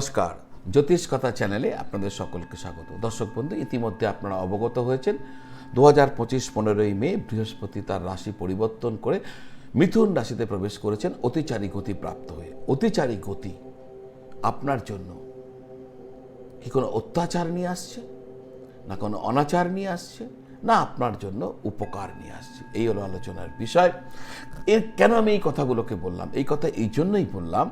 নমস্কার। জ্যোতিষ কথা চ্যানেলে আপনাদের সকলকে স্বাগত। দর্শক বন্ধু, ইতিমধ্যে আপনারা অবগত হয়েছেন দু হাজার পঁচিশ পনেরোই মে বৃহস্পতি তার রাশি পরিবর্তন করে মিথুন রাশিতে প্রবেশ করেছেন, অতিচারী গতি প্রাপ্ত হয়ে। অতিচারী গতি আপনার জন্য কি কোনো অত্যাচার নিয়ে আসছে? না কোনো অনাচার নিয়ে আসছে? না আপনার জন্য উপকার নিয়ে আসছে? এই হলো আলোচনার বিষয়। এর কেন আমি এই কথাগুলোকে বললাম? এই কথা এই জন্যই বললাম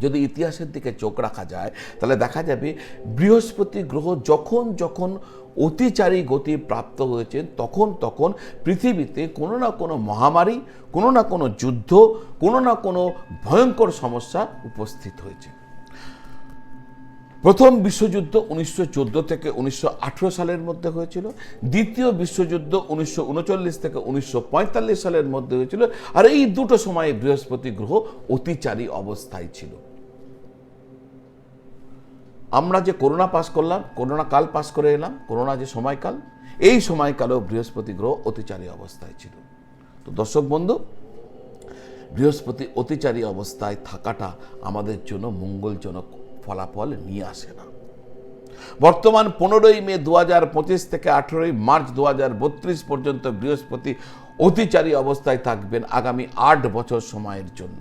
যদি ইতিহাসের দিকে চোখ রাখা যায়, তাহলে দেখা যাবে বৃহস্পতি গ্রহ যখন যখন অতিচারী গতি প্রাপ্ত হয়েছে, তখন তখন পৃথিবীতে কোনো না কোনো মহামারী, কোনো না কোনো যুদ্ধ, কোনো না কোনো ভয়ঙ্কর সমস্যা উপস্থিত হয়েছে। প্রথম বিশ্বযুদ্ধ উনিশশো চোদ্দ থেকে উনিশশো আঠেরো সালের মধ্যে হয়েছিল। দ্বিতীয় বিশ্বযুদ্ধ উনিশশো উনচল্লিশ থেকে উনিশশো পঁয়তাল্লিশ সালের মধ্যে হয়েছিল। আর এই দুটো সময়ে বৃহস্পতি গ্রহ অতিচারী অবস্থায় ছিল। আমরা যে করোনা পাস করলাম, করোনা কাল পাস করে এলাম, করোনা যে সময়কাল, এই সময়কালেও বৃহস্পতি গ্রহ অতিচারী অবস্থায় ছিল। তো দর্শক বন্ধু, বৃহস্পতি অতিচারী অবস্থায় থাকাটা আমাদের জন্য মঙ্গলজনক ফলাফল নিয়ে আসে না। বর্তমান পনেরোই মে দু থেকে আঠেরোই মার্চ দু হাজার বত্রিশ পর্যন্ত বৃহস্পতি অতিচারী অবস্থায় থাকবেন আগামী আট বছর সময়ের জন্য।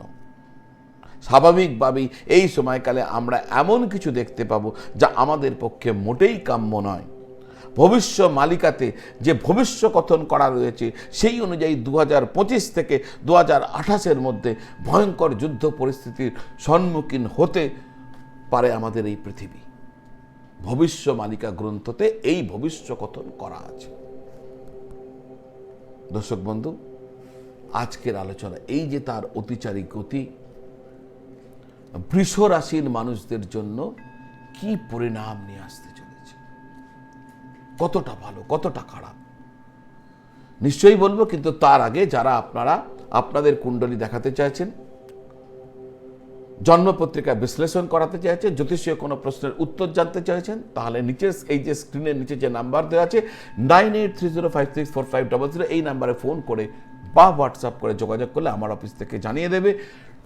স্বাভাবিকভাবেই এই সময়কালে আমরা এমন কিছু দেখতে পাবো যা আমাদের পক্ষে মোটেই কাম্য নয়। ভবিষ্য মালিকাতে যে ভবিষ্য কথন করা রয়েছে, সেই অনুযায়ী দু পঁচিশ থেকে দু হাজার মধ্যে ভয়ঙ্কর যুদ্ধ পরিস্থিতির সম্মুখীন হতে পারে আমাদের এই পৃথিবী। ভবিষ্য মালিকা গ্রন্থতে এই ভবিষ্য কথন করা আছে। দর্শক বন্ধু, আজকের আলোচনা এই যে তার অতিচারী গতি বৃষ রাশির মানুষদের জন্য কি পরিণাম নিয়ে আসতে চলেছে? কতটা ভালো, কতটা খারাপ? নিশ্চয়ই বলব, কিন্তু তার আগে যারা আপনারা, আপনাদের কুণ্ডলী দেখাতে চাইছেন, জন্মপত্রিকা বিশ্লেষণ করাতে চাইছেন, জ্যোতিষীয় কোনো প্রশ্নের উত্তর জানতে চাইছেন, তাহলে নিচে এই যে স্ক্রিনের নিচে যে নাম্বার দেওয়া আছে nine eight three zero five six four five double zero এই নাম্বারে ফোন করে বা হোয়াটসঅ্যাপ করে যোগাযোগ করলে আমার অফিস থেকে জানিয়ে দেবে।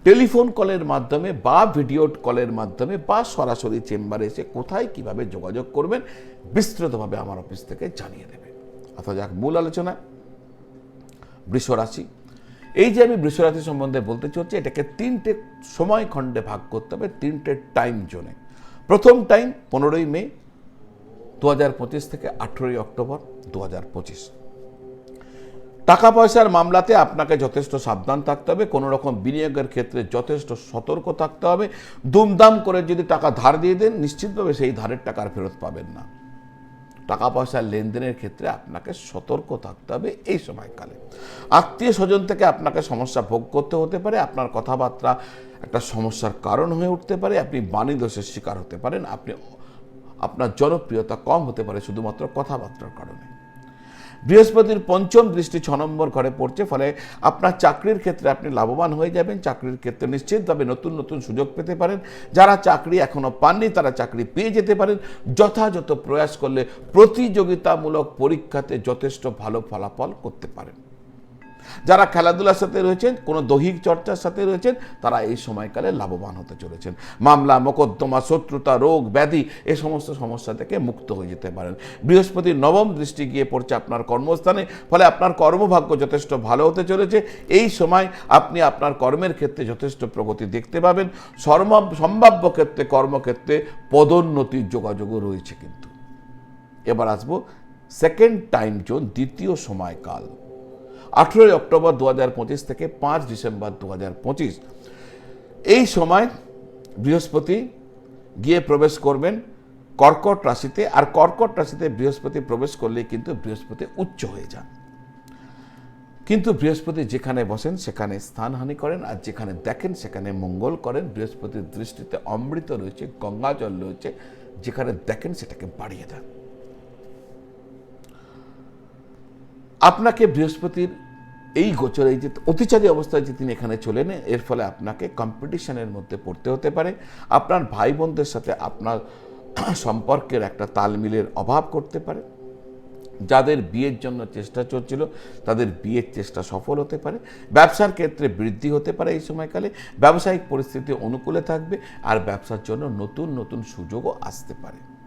টেলিফোন কলের মাধ্যমে বা ভিডিও কলের মাধ্যমে বা সরাসরি চেম্বারে এসে কোথায় কীভাবে যোগাযোগ করবেন, বিস্তৃতভাবে আমার অফিস থেকে জানিয়ে দেবে। অর্থাৎ যাক, মূল আলোচনা বৃষ রাশি এই যে আমি বৃষরাশি সম্বন্ধে বলতে চলছি এটাকে তিনটে সময় খণ্ডে ভাগ করতে হবে, তিনটে টাইম জোনে প্রথম টাইম পনেরোই মে, দু হাজার পঁচিশ থেকে আঠেরোই অক্টোবর, দু হাজার পঁচিশ। টাকা পয়সার মামলাতে আপনাকে যথেষ্ট সাবধান থাকতে হবে। কোনো রকম বিনিয়োগের ক্ষেত্রে যথেষ্ট সতর্ক থাকতে হবে। দুমদাম করে যদি টাকা ধার দিয়ে দেন, নিশ্চিতভাবে সেই ধারের টাকা আর ফেরত পাবেন না। টাকা পয়সার লেনদেনের ক্ষেত্রে আপনাকে সতর্ক থাকতে হবে এই সময়কালে। আত্মীয় স্বজন থেকে আপনাকে সমস্যা ভোগ করতে হতে পারে। আপনার কথাবার্তা একটা সমস্যার কারণ হয়ে উঠতে পারে। আপনি বাণী দোষের শিকার হতে পারেন। আপনি আপনার জনপ্রিয়তা কম হতে পারে শুধুমাত্র কথাবার্তার কারণে। বৃহস্পতির পঞ্চম দৃষ্টি ছ নম্বর ঘরে পড়ছে, ফলে আপনার চাকরির ক্ষেত্রে আপনি লাভবান হয়ে যাবেন, চাকরির ক্ষেত্রে নিশ্চিতভাবে নতুন নতুন সুযোগ পেতে পারেন। যারা চাকরি এখনও পাননি, তারা চাকরি পেয়ে যেতে পারেন। যথাযথ প্রয়াস করলে প্রতিযোগিতামূলক পরীক্ষাতে যথেষ্ট ভালো ফলাফল করতে পারেন। যারা খেলাধুলার সাথে রয়েছেন, কোনো দৈহিক চর্চার সাথে রয়েছেন, তারা এই সময়কালে লাভবান হতে চলেছেন। মামলা, মোকদ্দমা, শত্রুতা, রোগ, ব্যাধি, এ সমস্ত সমস্যা থেকে মুক্ত হয়ে যেতে পারেন। বৃহস্পতির নবম দৃষ্টি গিয়ে পড়ছে আপনার কর্মস্থানে, ফলে আপনার কর্মভাগ্য যথেষ্ট ভালো হতে চলেছে। এই সময় আপনি আপনার কর্মের ক্ষেত্রে যথেষ্ট প্রগতি দেখতে পাবেন। সম্ভাব্য ক্ষেত্রে, কর্মক্ষেত্রে পদোন্নতির যোগাযোগও রয়েছে কিন্তু। এবার আসব সেকেন্ড টাইম জোন দ্বিতীয় সময়কাল। আঠেরোই অক্টোবর দু হাজার পঁচিশ থেকে পাঁচ ডিসেম্বর দু হাজার পঁচিশ। এই সময় বৃহস্পতি গিয়ে প্রবেশ করবেন কর্কট রাশিতে, আর কর্কট রাশিতে বৃহস্পতি প্রবেশ করলে কিন্তু বৃহস্পতি উচ্চ হয়ে যান। কিন্তু বৃহস্পতি যেখানে বসেন, সেখানে স্থানহানি করেন, আর যেখানে দেখেন, সেখানে মঙ্গল করেন। বৃহস্পতির দৃষ্টিতে অমৃত রয়েছে গঙ্গা জল রয়েছে, যেখানে দেখেন, সেটাকে বাড়িয়ে দেন। আপনাকে বৃহস্পতির এই গোচর এই যে অতিচারী অবস্থায় যে তিনি এখানে চলেন এর ফলে আপনাকে কম্পিটিশনের মধ্যে পড়তে হতে পারে। আপনার ভাই বোনদের সাথে আপনার সম্পর্কের একটা তালমিলের অভাব করতে পারে। যাদের বিয়ের জন্য চেষ্টা চলছিল, তাদের বিয়ের চেষ্টা সফল হতে পারে। ব্যবসার ক্ষেত্রে বৃদ্ধি হতে পারে এই সময়কালে। ব্যবসায়িক পরিস্থিতি অনুকূলে থাকবে, আর ব্যবসার জন্য নতুন নতুন সুযোগও আসতে পারে।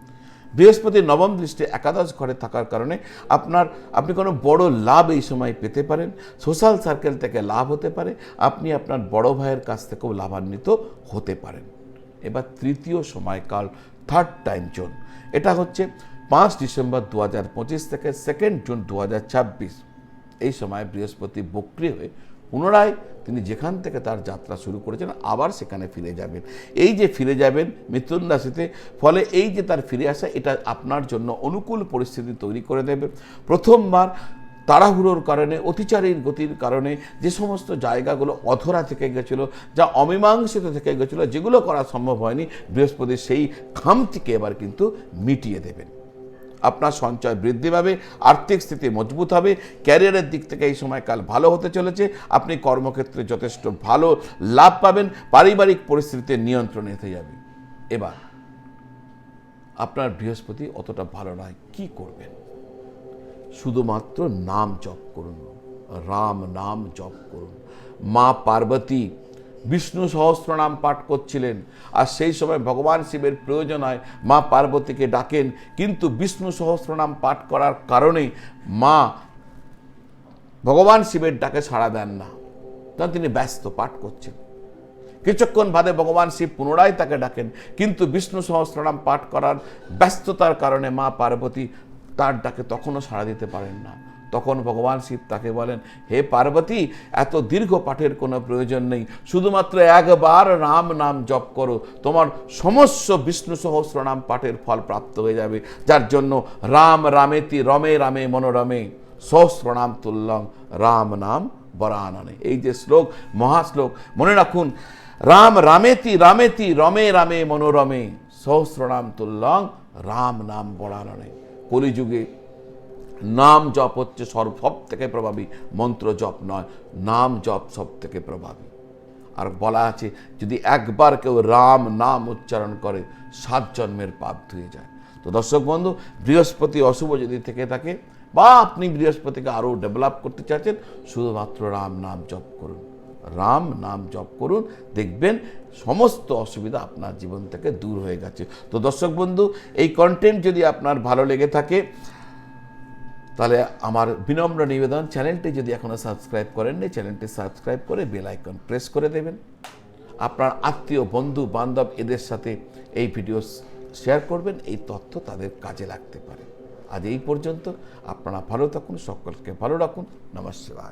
বৃহস্পতির নবম দৃষ্টি একাদশ ঘরে থাকার কারণে আপনার, আপনি কোনো বড় লাভ এই সময় পেতে পারেন। সোশ্যাল সার্কেল থেকে লাভ হতে পারে। আপনি আপনার বড় ভাইয়ের কাছ থেকেও লাভান্বিত হতে পারেন। এবার তৃতীয় সময়কাল থার্ড টাইম জোন। এটা হচ্ছে পাঁচ ডিসেম্বর দু হাজার পঁচিশ থেকে সেকেন্ড জুন দু হাজার ছাব্বিশ। এই সময় বৃহস্পতি বক্রি হয়ে পুনরায় তিনি যেখান থেকে তার যাত্রা শুরু করেছেন, আবার সেখানে ফিরে যাবেন। এই যে ফিরে যাবেন মিথুন রাশিতে, ফলে এই যে তার ফিরে আসা, এটা আপনার জন্য অনুকূল পরিস্থিতি তৈরি করে দেবে। প্রথমবার তাড়াহুড়োর কারণে, অতিচারীর গতির কারণে যে সমস্ত জায়গাগুলো অধরা থেকে গেছিল, যা অমীমাংসিত থেকে গেছিল, যেগুলো করা সম্ভব হয়নি, বৃহস্পতি সেই খামতিকে এবার কিন্তু মিটিয়ে দেবেন। আপনার সঞ্চয় বৃদ্ধি পাবে, আর্থিক স্থিতি মজবুত হবে, ক্যারিয়ারের দিক থেকে এই সময়কাল ভালো হতে চলেছে, আপনি কর্মক্ষেত্রে যথেষ্ট ভালো লাভ পাবেন, পারিবারিক পরিস্থিতিতে নিয়ন্ত্রণে এতে যাবে। এবার, আপনার বৃহস্পতি অতটা ভালো নয়, কি করবেন? শুধুমাত্র নাম জপ করুন, রাম নাম জপ করুন, মা পার্বতী বিষ্ণু সহস্রনাম পাঠ করছিলেন। আর সেই সময় ভগবান শিবের প্রয়োজন হয় মা পার্বতীকে ডাকেন, কিন্তু বিষ্ণু সহস্রনাম পাঠ করার কারণেই মা ভগবান শিবের ডাকে সাড়া দেন না। কারণ তিনি ব্যস্ত পাঠ করছেন। কিছুক্ষণ বাদে ভগবান শিব পুনরায় তাকে ডাকেন, কিন্তু বিষ্ণু সহস্রনাম পাঠ করার ব্যস্ততার কারণে মা পার্বতী তার ডাকে তখনও সাড়া দিতে পারেন না। তখন ভগবান শিব তাকে বলেন, হে পার্বতী, এত দীর্ঘ পাঠের কোনো প্রয়োজন নেই। শুধুমাত্র একবার রাম নাম জপ করো। তোমার সমস্ত বিষ্ণু সহস্র নাম পাঠের ফল প্রাপ্ত হয়ে যাবে। যার জন্য রাম রামেতি, রমে রামে মনোরমে, সহস্র নাম তুল্লং রাম নাম বরাননে। এই যে শ্লোক, মহাশ্লোক, মনে রাখুন, রাম রামেতি রামেতি, রমে রামে মনোরমে সহস্রনাম তুল্লং রাম নাম বরাননে। কলিযুগে নাম জপ হচ্ছে সর্ব সব থেকে প্রভাবী, মন্ত্র জপ নয়, নাম জপ সব থেকে প্রভাবী। আর বলা আছে, যদি একবার কেউ রাম নাম উচ্চারণ করে, সাত জন্মের পাপ ধুয়ে যায়। তো দর্শক বন্ধু, বৃহস্পতি অশুভ যদি থেকে থাকে, বা আপনি বৃহস্পতিকে আরও ডেভেলপ করতে চাচ্ছেন শুধুমাত্র রাম নাম জপ করুন। রাম নাম জপ করুন, দেখবেন সমস্ত অসুবিধা আপনার জীবন থেকে দূর হয়ে গেছে। তো দর্শক বন্ধু, এই কন্টেন্ট যদি আপনার ভালো লেগে থাকে তাহলে আমার বিনম্র নিবেদন, চ্যানেলটি যদি এখনও সাবস্ক্রাইব করেননি, চ্যানেলটি সাবস্ক্রাইব করে বেল আইকন প্রেস করে দেবেন। আপনার আত্মীয়, বন্ধু, বান্ধব এদের সাথে এই ভিডিও শেয়ার করবেন, এই তথ্য তাদের কাজে লাগতে পারে। আজ এই পর্যন্ত, আপনারা ভালো থাকুন, সকলকে ভালো রাখুন, নমস্কার।